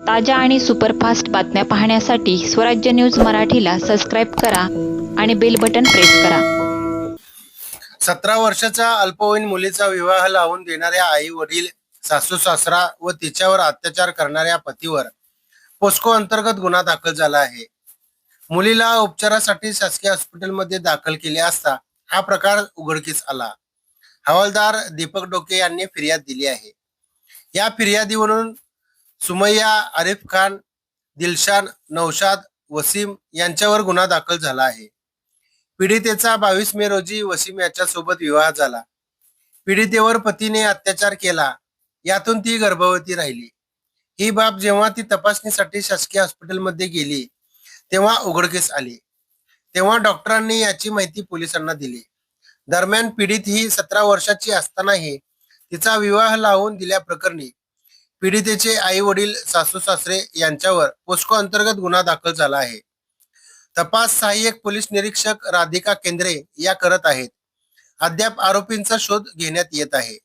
ताज्या आणि सुपरफास्ट बातम्या पाहण्यासाठी स्वराज्य न्यूज मराठीला सबस्क्राईब करा आणि बेल बटन प्रेस करा. सतरा वर्षाच्या अल्पवयीन मुलीचा विवाह लावून देणाऱ्या आई वडील सासू सासरा व तिच्यावर अत्याचार करणाऱ्या पतीवर पोस्को अंतर्गत गुन्हा दाखल झाला आहे. मुलीला उपचारासाठी शासकीय हॉस्पिटलमध्ये दाखल केले असता हा प्रकार उघडकीस आला. हवालदार दीपक डोके यांनी फिर्याद दिली आहे. या फिर्यादीवरून सुमय्या आरिफ खान दिलशान नौशाद वसीम यांच्यावर गुन्हा दाखल झाला आहे. पीडितेचा बावीस मे रोजी वसीम याच्या सोबत विवाह झाला. पीडितेवर पतीने अत्याचार केला. यातून ती गर्भवती राहिली. ही बाब जेव्हा ती तपासणीसाठी शासकीय हॉस्पिटलमध्ये गेली तेव्हा उघडकीस आली. तेव्हा डॉक्टरांनी याची माहिती पोलिसांना दिली. दरम्यान पीडित ही सतरा वर्षाची असतानाही तिचा विवाह लावून दिल्याप्रकरणी पीडितेचे आई वडील सासू सासरे यांच्यावर पोस्को अंतर्गत गुन्हा दाखल झाला आहे. तपास सहाय्यक पोलीस निरीक्षक राधिका केंद्रे या करत आहेत. अद्याप आरोपींचा शोध घेण्यात येत आहे.